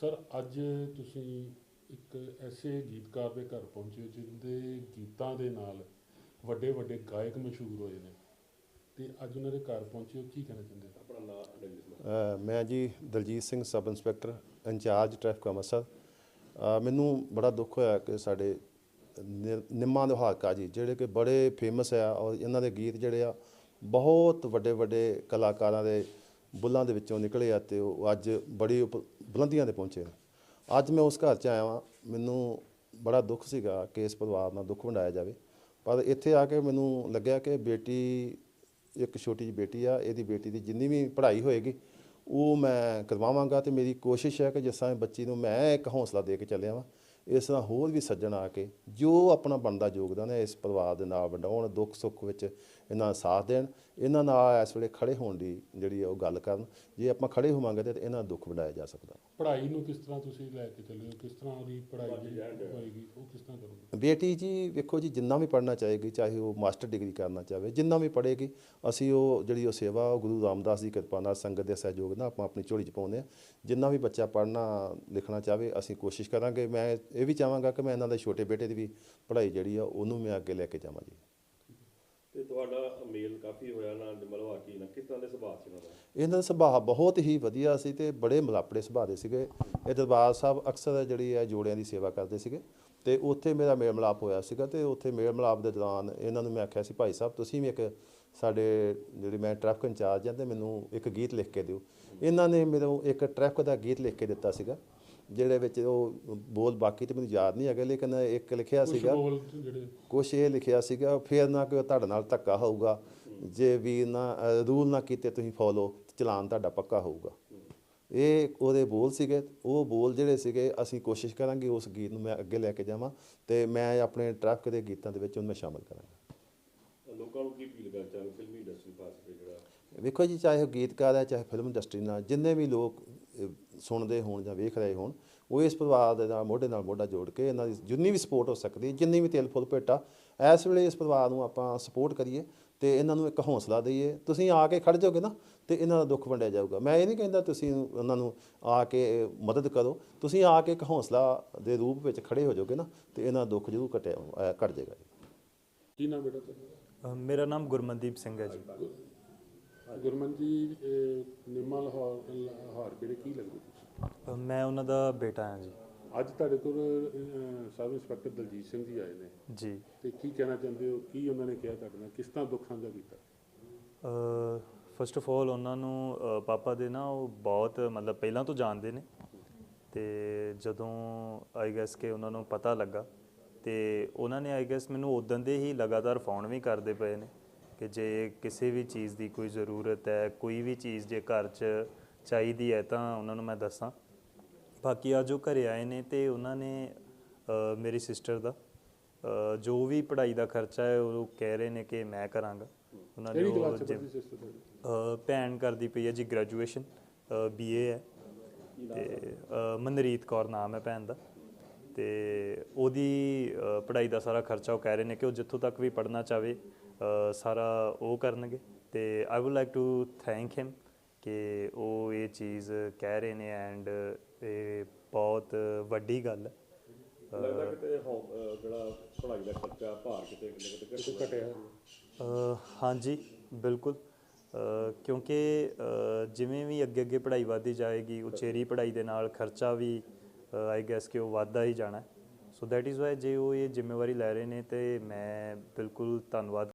Sir ਅੱਜ ਤੁਸੀਂ ਇੱਕ ਐਸੇ ਗੀਤਕਾਰ ਦੇ ਘਰ ਪਹੁੰਚੇ ਹੋ ਜਿੰਦੇ ਗੀਤਾਂ ਦੇ ਨਾਲ ਵੱਡੇ ਵੱਡੇ ਗਾਇਕ ਮਸ਼ਹੂਰ ਹੋਏ ਨੇ। ਤੇ ਅੱਜ ਉਹਨਾਂ ਦੇ ਘਰ ਪਹੁੰਚੇ ਹੋ ਕੀ ਕਹਿਣਾ ਚਾਹੁੰਦੇ ਹੋ? ਆਪਣਾ ਨਾਮ ਅ, ਮੈਂ ਜੀ Daljit Singh sub inspector incharge traffic Amritsar. ਮੈਨੂੰ ਬੜਾ ਦੁੱਖ ਹੋਇਆ ਕਿ ਸਾਡੇ ਨਿੰਮਾ ਦੇ ਹਾਕਾ ਜੀ ਜਿਹੜੇ ਕਿ ਬੜੇ ਫੇਮਸ ਆ ਔਰ ਇਹਨਾਂ ਦੇ ਗੀਤ ਜਿਹੜੇ ਆ ਬਹੁਤ ਵੱਡੇ ਵੱਡੇ ਕਲਾਕਾਰਾਂ ਦੇ ਬੁੱਲਾਂ ਦੇ ਵਿੱਚੋਂ ਨਿਕਲੇ ਆ ਤੇ ਉਹ ਅੱਜ ਬੜੀ ਉਪ- ਬੁਲੰਦੀਆਂ ਤੇ ਪਹੁੰਚੇ ਨੇ। ਅੱਜ ਮੈਂ ਉਸ ਘਰ 'ਚ ਆਇਆ ਵਾਂ, ਮੈਨੂੰ ਬੜਾ ਦੁੱਖ ਸੀਗਾ ਕਿ ਇਸ ਪਰਿਵਾਰ ਨਾਲ ਦੁੱਖ ਵੰਡਾਇਆ ਜਾਵੇ। ਪਰ ਇੱਥੇ ਆ ਕੇ ਮੈਨੂੰ ਲੱਗਿਆ ਕਿ ਬੇਟੀ, ਇੱਕ ਛੋਟੀ ਜਿਹੀ ਬੇਟੀ ਆ, ਇਹਦੀ ਬੇਟੀ ਦੀ ਜਿੰਨੀ ਵੀ ਪੜ੍ਹਾਈ ਹੋਏਗੀ, ਉਹ ਮੈਂ ਕਰਵਾਵਾਂਗਾ ਤੇ ਮੇਰੀ ਕੋਸ਼ਿਸ਼ ਹੈ ਕਿ ਜਿਸ ਤਰ੍ਹਾਂ ਬੱਚੀ ਨੂੰ ਮੈਂ ਇੱਕ ਹੌਸਲਾ ਦੇ ਕੇ ਚੱਲਿਆ ਵਾਂ, ਇਸ ਤਰ੍ਹਾਂ ਹੋਰ ਵੀ ਸੱਜਣ ਆ ਕੇ ਜੋ ਆਪਣਾ ਬਣਦਾ ਯੋਗਦਾਨ ਹੈ ਇਸ ਪਰਿਵਾਰ ਦੇ ਨਾਲ ਵੰਡਾਉਣ ਦੁੱਖ ਸੁੱਖ ਵਿੱਚ ਇਹਨਾਂ ਦਾ ਸਾਥ ਦੇਣ ਇਹਨਾਂ ਨਾਲ ਇਸ ਵੇਲੇ ਖੜੇ ਹੋਣ ਦੀ ਜਿਹੜੀ ਆ ਉਹ ਗੱਲ ਕਰਨ। ਜੇ ਆਪਾਂ ਖੜੇ ਹੋਵਾਂਗੇ ਤੇ ਇਹਨਾਂ ਦਾ ਦੁੱਖ ਵੰਡਾਇਆ ਜਾ ਸਕਦਾ। ਪੜ੍ਹਾਈ ਨੂੰ ਕਿਸ ਤਰ੍ਹਾਂ ਤੁਸੀਂ ਲੈ ਕੇ ਚੱਲੇ ਹੋ? ਕਿਸ ਤਰ੍ਹਾਂ ਉਹਦੀ ਪੜ੍ਹਾਈ ਹੋਏਗੀ? ਉਹ ਕਿਸ ਤਰ੍ਹਾਂ ਕਰੋਗੇ? ਬੇਟੀ ਜੀ ਵੇਖੋ ਜੀ ਜਿੰਨਾ ਵੀ ਪੜ੍ਹਨਾ ਚਾਹੇਗੀ ਚਾਹੇ ਉਹ ਮਾਸਟਰ ਡਿਗਰੀ ਕਰਨਾ ਚਾਹੇ ਜਿੰਨਾ ਵੀ ਪੜ੍ਹੇਗੀ ਅਸੀਂ ਉਹ ਜਿਹੜੀ ਉਹ ਸੇਵਾ ਉਹ ਗੁਰੂ ਰਾਮਦਾਸ ਦੀ ਕਿਰਪਾ ਨਾਲ ਸੰਗਤ ਦੇ ਸਹਿਯੋਗ ਨਾਲ ਆਪਾਂ ਆਪਣੀ ਝੋਲੀ 'ਚ ਪਾਉਂਦੇ ਆ ਜਿੰਨਾ ਵੀ ਬੱਚਾ ਪੜ੍ਹਨਾ ਲਿਖਣਾ ਚਾਹਵੇ ਅਸੀਂ ਕੋਸ਼ਿਸ਼ ਕਰਾਂਗੇ। ਮੈਂ ਇਹ ਵੀ ਚਾਹਾਂਗਾ ਕਿ ਮੈਂ ਇਹਨਾਂ ਦੇ ਛੋਟੇ ਬੇਟੇ ਦੀ ਵੀ ਪੜ੍ਹਾਈ ਜਿਹੜੀ ਆ ਉਹਨੂੰ ਮੈਂ ਅੱਗੇ ਲੈ ਕੇ ਜਾਵਾਂ ਜੀ। ਤੇ ਤੁਹਾਡਾ ਮੇਲ ਕਾਫੀ ਹੋਇਆ ਨਾ ਨਿਮਲ ਨਾਲ ਕਿਸ ਤਰ੍ਹਾਂ ਦੇ ਸੁਭਾਅ ਸੀ ਉਹਨਾਂ ਦਾ? ਇਹਨਾਂ ਦਾ ਸੁਭਾਅ ਬਹੁਤ ਹੀ ਵਧੀਆ ਸੀ ਤੇ ਬੜੇ ਮਲਾਪੜੇ ਸੁਭਾਅ ਦੇ ਸੀਗੇ। ਇਹ ਦਰਬਾਰ ਸਾਹਿਬ ਅਕਸਰ ਜਿਹੜੀ ਹੈ ਜੋੜਿਆਂ ਦੀ ਸੇਵਾ ਕਰਦੇ ਸੀਗੇ ਤੇ ਉੱਥੇ ਮੇਰਾ ਮੇਲ ਮਿਲਾਪ ਹੋਇਆ ਸੀਗਾ ਤੇ ਉੱਥੇ ਮੇਲ ਮਿਲਾਪ ਦੇ ਦੌਰਾਨ ਇਹਨਾਂ ਨੂੰ ਮੈਂ ਆਖਿਆ ਸੀ, ਭਾਈ ਸਾਹਿਬ, ਤੁਸੀਂ ਵੀ ਇੱਕ ਸਾਡੇ ਜਿਹੜੀ ਮੈਂ ਟ੍ਰੈਫਿਕ ਇੰਚਾਰਜ ਹਾਂ ਤੇ ਮੈਨੂੰ ਇੱਕ ਗੀਤ ਲਿਖ ਕੇ ਦਿਓ। ਇਹਨਾਂ ਨੇ ਮੈਨੂੰ ਇੱਕ ਟ੍ਰੈਫਿਕ ਦਾ ਗੀਤ ਲਿਖ ਕੇ ਦਿੱਤਾ ਸੀਗਾ। ਜਿਹੜੇ ਵਿੱਚ ਉਹ ਬੋਲ ਬਾਕੀ ਤੇ ਮੈਨੂੰ ਯਾਦ ਨਹੀਂ ਹੈਗੇ ਲੇਕਿਨ ਇੱਕ ਲਿਖਿਆ ਸੀਗਾ। ਕੁਛ ਇਹ ਲਿਖਿਆ ਸੀਗਾ ਫੇਰ ਨਾ ਕੋਈ ਤੁਹਾਡੇ ਨਾਲ ਧੱਕਾ ਹੋਊਗਾ ਜੇ ਵੀਰ ਨਾ ਰੂਲ ਨਾ ਕੀਤੇ ਤੁਸੀਂ ਫੋਲੋ ਚਲਾਨ ਤੁਹਾਡਾ ਪੱਕਾ ਹੋਊਗਾ। ਇਹ ਉਹਦੇ ਬੋਲ ਸੀਗੇ ਉਹ ਬੋਲ ਜਿਹੜੇ ਸੀਗੇ ਅਸੀਂ ਕੋਸ਼ਿਸ਼ ਕਰਾਂਗੇ ਉਸ ਗੀਤ ਨੂੰ ਮੈਂ ਅੱਗੇ ਲੈ ਕੇ ਜਾਵਾਂ ਤੇ ਮੈਂ ਆਪਣੇ ਟਰੱਕ ਦੇ ਗੀਤਾਂ ਦੇ ਵਿੱਚ ਉਹਨੂੰ ਮੈਂ ਸ਼ਾਮਲ ਕਰਾਂਗਾ। ਲੋਕਾਂ ਨੂੰ ਕੀ ਅਪੀਲ ਕਰਨਾ ਚਾਹੁੰਦੇ ਫਿਲਮੀ ਇੰਡਸਟਰੀ ਖਾਸ ਕਰਕੇ ਜਿਹੜਾ ਵੇਖੋ ਜੀ ਚਾਹੇ ਉਹ ਗੀਤਕਾਰ ਹੈ ਚਾਹੇ ਫਿਲਮ ਇੰਡਸਟਰੀ ਨਾਲ ਜਿੰਨੇ ਵੀ ਲੋਕ ਸੁਣਦੇ ਹੋਣ ਜਾਂ ਵੇਖ ਰਹੇ ਹੋਣ ਉਹ ਇਸ ਪਰਿਵਾਰ ਦੇ ਨਾਲ ਮੋਢੇ ਨਾਲ ਮੋਢਾ ਜੋੜ ਕੇ ਇਹਨਾਂ ਦੀ ਜਿੰਨੀ ਵੀ ਸਪੋਰਟ ਹੋ ਸਕਦੀ ਜਿੰਨੀ ਵੀ ਤਿਲ ਫੁੱਲ ਭੇਟਾ ਇਸ ਵੇਲੇ ਇਸ ਪਰਿਵਾਰ ਨੂੰ ਆਪਾਂ ਸਪੋਰਟ ਕਰੀਏ ਤੇ ਇਹਨਾਂ ਨੂੰ ਇੱਕ ਹੌਸਲਾ ਦਈਏ। ਤੁਸੀਂ ਆ ਕੇ ਖੜ ਜਾਓਗੇ ਨਾ ਤੇ ਇਹਨਾਂ ਦਾ ਦੁੱਖ ਵੰਡਿਆ ਜਾਊਗਾ। ਮੈਂ ਇਹ ਨਹੀਂ ਕਹਿੰਦਾ ਤੁਸੀਂ ਉਹਨਾਂ ਨੂੰ ਆ ਕੇ ਮਦਦ ਕਰੋ। ਤੁਸੀਂ ਆ ਕੇ ਇੱਕ ਹੌਸਲਾ ਦੇ ਰੂਪ ਵਿੱਚ ਖੜੇ ਹੋ ਜਾਓਗੇ ਨਾ ਤੇ ਇਹਨਾਂ ਦਾ ਦੁੱਖ ਜ਼ਰੂਰ ਘਟਿਆ ਘਟ ਜਾਏਗਾ ਕੀ ਨਾਮ ਬੇਟਾ ਤੁਹਾਡਾ? ਮੇਰਾ ਨਾਮ ਗੁਰਮਨਦੀਪ ਸਿੰਘ ਹੈ ਜੀ। ਗੁਰਮਨ ਜੀ ਨਿੰਮਾ ਲਾਹੌਰ ਲਾਹੌਰ ਕਿਹੜੇ ਕੀ ਲੱਗਦੇ ਤੁਸੀਂ? ਮੈਂ ਉਹਨਾਂ ਦਾ ਬੇਟਾ ਹਾਂ ਜੀ। ਅੱਜ ਤੁਹਾਡੇ ਕੋਲ ਸਬ ਇੰਸਪੈਕਟਰ ਦਲਜੀਤ ਸਿੰਘ ਜੀ ਆਏ ਨੇ। ਜੀ। ਤੇ ਕੀ ਕਹਿਣਾ ਚਾਹੁੰਦੇ ਹੋ? ਕੀ ਉਹਨਾਂ ਨੇ ਕਿਹਾ ਤੁਹਾਡੇ ਨਾਲ? ਕਿਸ ਤਰ੍ਹਾਂ ਦੁੱਖ ਸਾਂਝਾ ਕੀਤਾ? ਫਸਟ ਆਫ ਆਲ ਉਹਨਾਂ ਨੂੰ ਪਾਪਾ ਦੇ ਨਾ ਉਹ ਬਹੁਤ ਮਤਲਬ ਪਹਿਲਾਂ ਤੋਂ ਜਾਣਦੇ ਨੇ। ਤੇ ਜਦੋਂ ਆਈ ਗੈਸ ਕਿ ਉਹਨਾਂ ਨੂੰ ਪਤਾ ਲੱਗਾ ਤੇ ਉਹਨਾਂ ਨੇ ਆਈ ਗੈਸ ਮੈਨੂੰ ਉਦੋਂ ਦੇ ਹੀ ਲਗਾਤਾਰ ਫੋਨ ਵੀ ਕਰਦੇ ਪਏ ਨੇ। ਕਿ ਜੇ ਕਿਸੇ ਵੀ ਚੀਜ਼ ਦੀ ਕੋਈ ਜ਼ਰੂਰਤ ਹੈ ਕੋਈ ਵੀ ਚੀਜ਼ ਜੇ ਘਰ 'ਚ ਚਾਹੀਦੀ ਹੈ ਤਾਂ ਉਹਨਾਂ ਨੂੰ ਮੈਂ ਦੱਸਾਂ। ਬਾਕੀ ਅੱਜ ਉਹ ਘਰੇ ਆਏ ਨੇ ਤੇ ਉਹਨਾਂ ਨੇ ਮੇਰੀ ਸਿਸਟਰ ਦਾ ਜੋ ਵੀ ਪੜ੍ਹਾਈ ਦਾ ਖਰਚਾ ਹੈ ਉਹ ਕਹਿ ਰਹੇ ਨੇ ਕਿ ਮੈਂ ਕਰਾਂਗਾ। ਉਹਨਾਂ ਨੇ ਉਹ ਭੈਣ ਕਰਦੀ ਪਈ ਹੈ ਜੀ ਗ੍ਰੈਜੂਏਸ਼ਨ ਬੀਏ ਹੈ। ਤੇ ਮਨਰੀਤ ਕੌਰ ਨਾਮ ਹੈ ਭੈਣ ਦਾ। ਤੇ ਉਹਦੀ ਪੜ੍ਹਾਈ ਦਾ ਸਾਰਾ ਖਰਚਾ ਉਹ ਕਹਿ ਰਹੇ ਨੇ ਕਿ ਉਹ ਜਿੱਥੋਂ ਤੱਕ ਵੀ ਪੜ੍ਹਨਾ ਚਾਵੇ ਸਾਰਾ ਉਹ ਕਰਨਗੇ। ਤੇ I would like to thank him ਕਿ ਉਹ ਇਹ ਚੀਜ਼ ਕਹਿ ਰਹੇ ਨੇ ਐਂਡ ਇਹ ਬਹੁਤ ਵੱਡੀ ਗੱਲ ਹੈ। ਲੱਗਦਾ ਕਿਤੇ ਹੌ- ਅਹ ਜਿਹੜਾ ਪੜ੍ਹਾਈ ਦਾ ਖਰਚਾ ਭਾਰ ਕਿਤੇ ਕਿਤੇ ਕਿਤੇ ਘਟਿਆ। ਘਟਿਆ ਅ, ਹਾਂਜੀ ਬਿਲਕੁਲ। ਕਿਉਂਕਿ ਜਿਵੇਂ ਵੀ ਅੱਗੇ ਅੱਗੇ ਪੜ੍ਹਾਈ ਵਧਦੀ ਜਾਏਗੀ ਉਚੇਰੀ ਪੜ੍ਹਾਈ ਦੇ ਨਾਲ ਖਰਚਾ ਵੀ ਆਈ ਗੈਸ ਕਿ ਉਹ ਵੱਧਦਾ ਹੀ ਜਾਣਾ ਸੋ ਦੈਟ ਇਜ਼ ਵਾਈ ਜੇ ਉਹ ਇਹ ਜ਼ਿੰਮੇਵਾਰੀ ਲੈ ਰਹੇ ਨੇ ਤੇ ਮੈਂ ਬਿਲਕੁਲ ਧੰਨਵਾਦ